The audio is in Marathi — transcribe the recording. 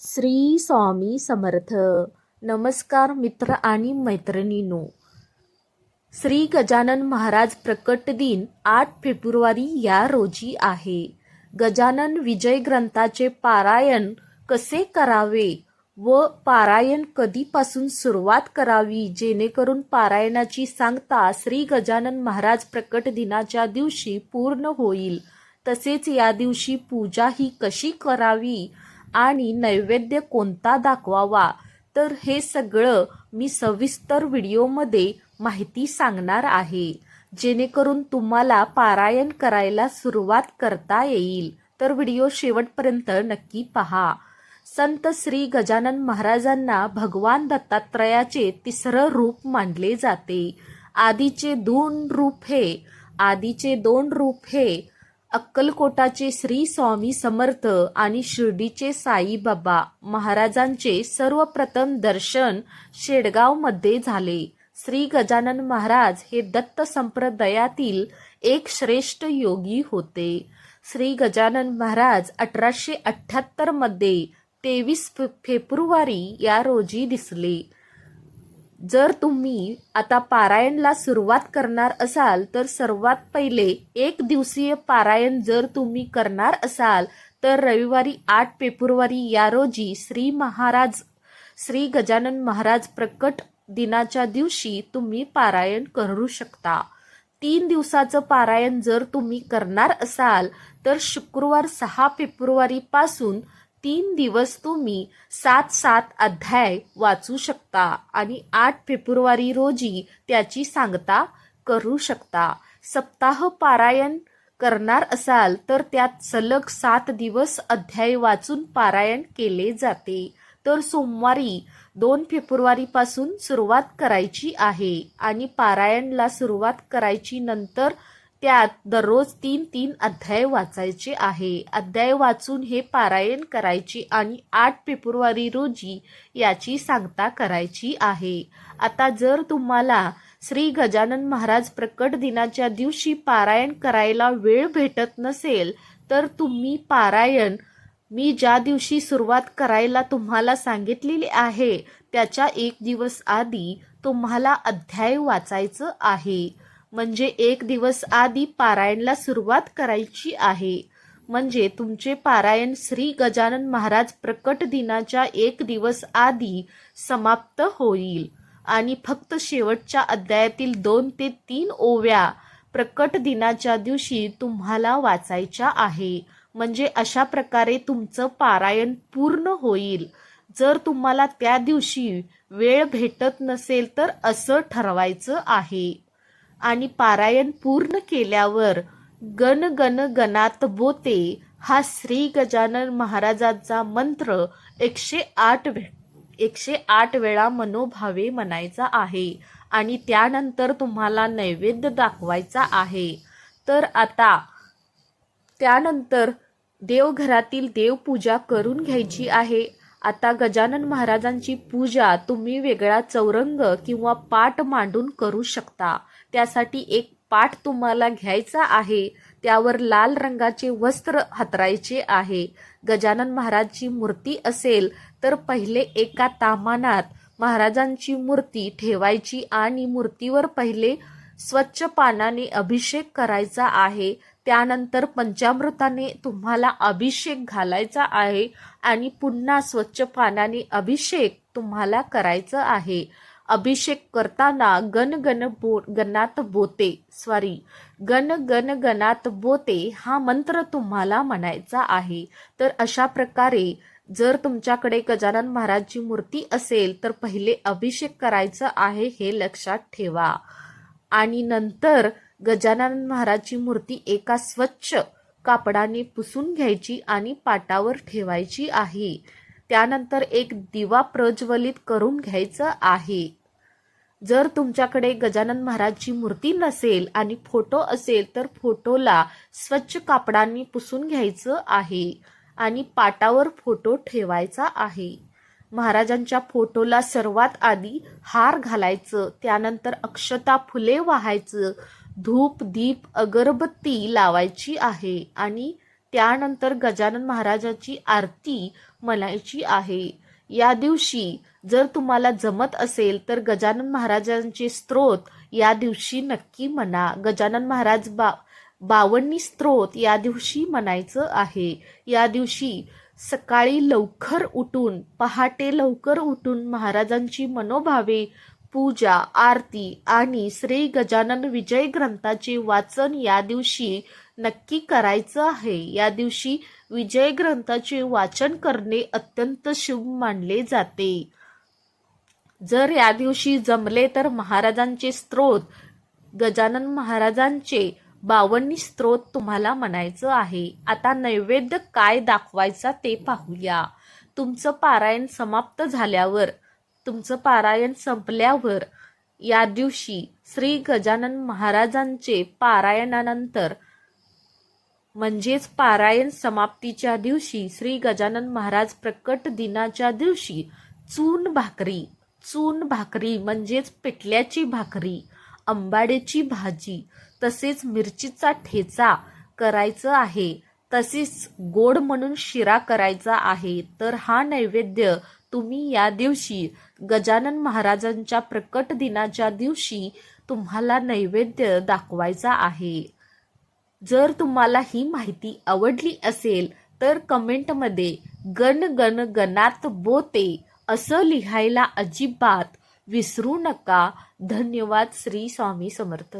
श्री स्वामी समर्थ. नमस्कार मित्र आणि मैत्रिणींनो. श्री गजानन महाराज प्रकट दिन आठ फेब्रुवारी या रोजी आहे. गजानन विजय ग्रंथाचे पारायण कसे करावे व पारायण कधीपासून सुरुवात करावी जेणेकरून पारायणाची सांगता श्री गजानन महाराज प्रकट दिनाच्या दिवशी पूर्ण होईल. तसेच या दिवशी पूजा ही कशी करावी आणि नैवेद्य कोणता दाखवावा? तर हे सगळं मी सविस्तर व्हिडिओमध्ये माहिती सांगणार आहे. जेणेकरून तुम्हाला पारायण करायला सुरुवात करता येईल. तर व्हिडिओ शेवटपर्यंत नक्की पहा. संत श्री गजानन महाराजांना भगवान दत्तात्रयाचे तिसरं रूप मानले जाते. आधीचे दोन रूप हे आधीचे दोन रूप हे अक्कलकोटाचे श्री स्वामी समर्थ आणि शिर्डीचे साईबाबा महाराजांचे सर्वप्रथम दर्शन शेडगावमध्ये झाले. श्री गजानन महाराज हे दत्त संप्रदायातील एक श्रेष्ठ योगी होते. श्री गजानन महाराज अठराशे अठ्ठ्याहत्तरमध्ये तेवीस फेब्रुवारी या रोजी दिसले. जर तुम्ही आता पारायणला सुरुवात करणार असाल तर सर्वात पहिले एक दिवसीय पारायण जर तुम्ही करणार असाल तर रविवारी आठ फेब्रुवारी या रोजी श्री महाराज श्री गजानन महाराज प्रकट दिनाच्या दिवशी तुम्ही पारायण करू शकता. तीन दिवसाचं पारायण जर तुम्ही करणार असाल तर शुक्रवार सहा फेब्रुवारीपासून तीन दिवस तुम्ही सात सात अध्याय वाचू शकता आणि आठ फेब्रुवारी रोजी त्याची सांगता करू शकता. सप्ताह पारायण करणार असाल तर त्यात सलग सात दिवस अध्याय वाचून पारायण केले जाते. तर सोमवारी दोन फेब्रुवारीपासून सुरुवात करायची आहे आणि पारायणला सुरुवात करायची नंतर त्यात दररोज तीन तीन अध्याय वाचायचे आहे. अध्याय वाचून हे पारायण करायची आणि आठ फेब्रुवारी रोजी याची सांगता करायची आहे. आता जर तुम्हाला श्री गजानन महाराज प्रकट दिनाच्या दिवशी पारायण करायला वेळ भेटत नसेल तर तुम्ही पारायण मी ज्या दिवशी सुरुवात करायला तुम्हाला सांगितलेली आहे त्याच्या एक दिवस आधी तुम्हाला अध्याय वाचायचं आहे. म्हणजे एक दिवस आधी पारायणला सुरुवात करायची आहे. म्हणजे तुमचे पारायण श्री गजानन महाराज प्रकट दिनाच्या एक दिवस आधी समाप्त होईल. आणि फक्त शेवटच्या अध्यायातील दोन ते तीन ओव्या प्रकट दिनाच्या दिवशी तुम्हाला वाचायच्या आहे. म्हणजे अशा प्रकारे तुमचं पारायण पूर्ण होईल. जर तुम्हाला त्या दिवशी वेळ भेटत नसेल तर असं ठरवायचं आहे. आणि पारायण पूर्ण केल्यावर गण गण गणात बोते हा श्री गजानन महाराजांचा मंत्र एकशे आठ वे एकशे आठ वेळा मनोभावे म्हणायचा आहे. आणि त्यानंतर तुम्हाला नैवेद्य दाखवायचा आहे. तर आता त्यानंतर देवघरातील देवपूजा करून घ्यायची आहे. आता गजानन महाराजांची पूजा तुम्ही वेगळा चौरंग किंवा पाट मांडून करू शकता. त्यासाठी एक पाठ तुम्हाला घ्यायचा आहे. त्यावर लाल रंगाचे वस्त्र हतरायचे आहे. गजानन महाराजची मूर्ती असेल तर पहिले एका तामानात महाराजांची मूर्ती ठेवायची आणि मूर्तीवर पहिले स्वच्छ पानाने अभिषेक करायचा आहे. त्यानंतर पंचामृताने तुम्हाला अभिषेक घालायचा आहे आणि पुन्हा स्वच्छ पानाने अभिषेक तुम्हाला करायचा आहे. अभिषेक करताना गन गन बो गणात बोते. सॉरी गण गण गणात बोते हा मंत्र तुम्हाला म्हणायचा आहे. तर अशा प्रकारे जर तुमच्याकडे गजानन महाराजची मूर्ती असेल तर पहिले अभिषेक करायचं आहे हे लक्षात ठेवा. आणि नंतर गजानन महाराजची मूर्ती एका स्वच्छ कापडाने पुसून घ्यायची आणि पाटावर ठेवायची आहे. त्यानंतर एक दिवा प्रज्वलित करून घ्यायचं आहे. जर तुमच्याकडे गजानन महाराजची मूर्ती नसेल आणि फोटो असेल तर फोटोला स्वच्छ कापडांनी पुसून घ्यायचं आहे आणि पाटावर फोटो ठेवायचा आहे. महाराजांच्या फोटोला सर्वात आधी हार घालायचं त्यानंतर अक्षता फुले वाहायचं धूप दीप अगरबत्ती लावायची आहे आणि त्यानंतर गजानन महाराजाची आरती म्हणायची आहे. या दिवशी जर तुम्हाला जमत असेल तर गजानन महाराजांचे स्त्रोत या दिवशी नक्की म्हणा. गजानन महाराज बा बावन्नी स्त्रोत या दिवशी म्हणायचं आहे. या दिवशी सकाळी लवकर उठून पहाटे लवकर उठून महाराजांची मनोभावे पूजा आरती आणि श्री गजानन विजय ग्रंथाचे वाचन या दिवशी नक्की करायचं आहे. या दिवशी विजय ग्रंथाचे वाचन करणे अत्यंत शुभ मानले जाते. जर या दिवशी जमले तर महाराजांचे स्त्रोत गजानन महाराजांचे बावन्नी स्त्रोत तुम्हाला म्हणायचं आहे. आता नैवेद्य काय दाखवायचा ते पाहूया. तुमचं पारायण समाप्त झाल्यावर तुमचं पारायण संपल्यावर या दिवशी श्री गजानन महाराजांचे पारायणानंतर म्हणजेच पारायण समाप्तीच्या दिवशी श्री गजानन महाराज प्रकट दिनाच्या दिवशी चून भाकरी चून भाकरी म्हणजेच पिठल्याची भाकरी आंबाड्याची भाजी तसेच मिरचीचा ठेचा करायचं आहे. तसेच गोड म्हणून शिरा करायचा आहे. तर हा नैवेद्य तुम्ही या दिवशी गजानन महाराजांच्या प्रकट दिनाच्या दिवशी तुम्हाला नैवेद्य दाखवायचा आहे. जर तुम्हाला ही माहिती आवडली असेल तर कमेंटमध्ये गण गण गणात बोते असं लिहायला अजिबात विसरू नका. धन्यवाद श्री स्वामी समर्थ.